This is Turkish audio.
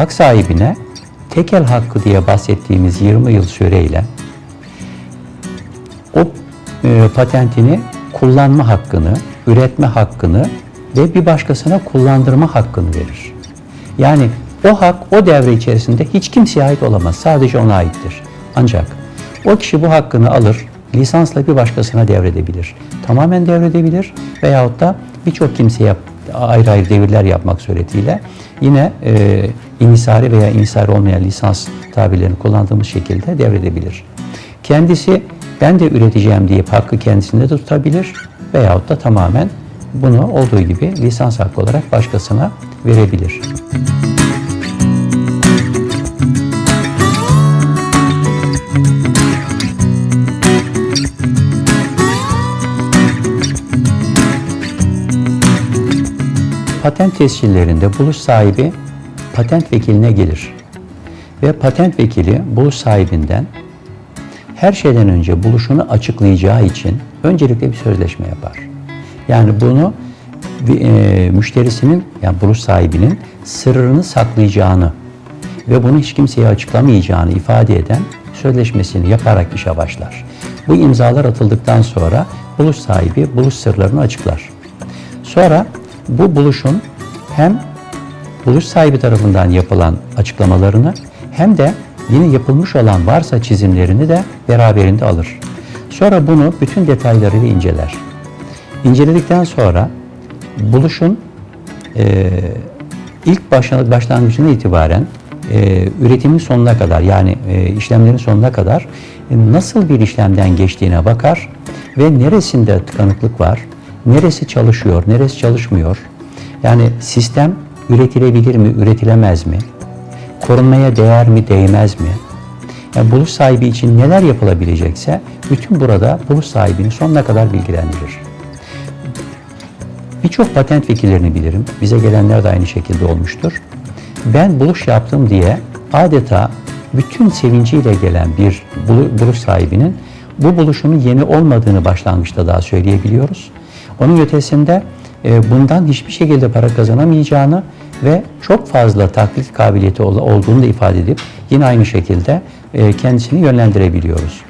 hak sahibine tekel hakkı diye bahsettiğimiz 20 yıl süreyle o e, patentini kullanma hakkını, üretme hakkını ve bir başkasına kullandırma hakkını verir. Yani o hak o devre içerisinde hiç kimseye ait olamaz. Sadece ona aittir. Ancak o kişi bu hakkını alır, lisansla bir başkasına devredebilir. Tamamen devredebilir veyahut da birçok kimseye ayrı ayrı devirler yapmak suretiyle yine e, inisari veya inisari olmayan lisans tabirlerini kullandığımız şekilde devredebilir. Kendisi ben de üreteceğim deyip hakkı kendisinde de tutabilir veyahut da tamamen bunu olduğu gibi lisans hakkı olarak başkasına verebilir. Patent tescillerinde buluş sahibi patent vekiline gelir ve patent vekili buluş sahibinden her şeyden önce buluşunu açıklayacağı için öncelikle bir sözleşme yapar. Yani bunu e, müşterisinin yani buluş sahibinin sırrını saklayacağını ve bunu hiç kimseye açıklamayacağını ifade eden sözleşmesini yaparak işe başlar. Bu imzalar atıldıktan sonra buluş sahibi buluş sırlarını açıklar. Sonra bu buluşun hem buluş sahibi tarafından yapılan açıklamalarını hem de yine yapılmış olan varsa çizimlerini de beraberinde alır. Sonra bunu bütün detaylarıyla inceler. İnceledikten sonra buluşun e, ilk başla- başlangıcına itibaren e, üretimin sonuna kadar yani e, işlemlerin sonuna kadar e, nasıl bir işlemden geçtiğine bakar ve neresinde tıkanıklık var, neresi çalışıyor, neresi çalışmıyor. Yani sistem üretilebilir mi, üretilemez mi? Korunmaya değer mi, değmez mi? Yani buluş sahibi için neler yapılabilecekse bütün burada buluş sahibini sonuna kadar bilgilendirir. Birçok patent vekillerini bilirim. Bize gelenler de aynı şekilde olmuştur. Ben buluş yaptım diye adeta bütün sevinciyle gelen bir bulu- buluş sahibinin bu buluşunun yeni olmadığını başlangıçta daha söyleyebiliyoruz. Onun ötesinde e, bundan hiçbir şekilde para kazanamayacağını ve çok fazla taklit kabiliyeti ol- olduğunu da ifade edip yine aynı şekilde e, kendisini yönlendirebiliyoruz.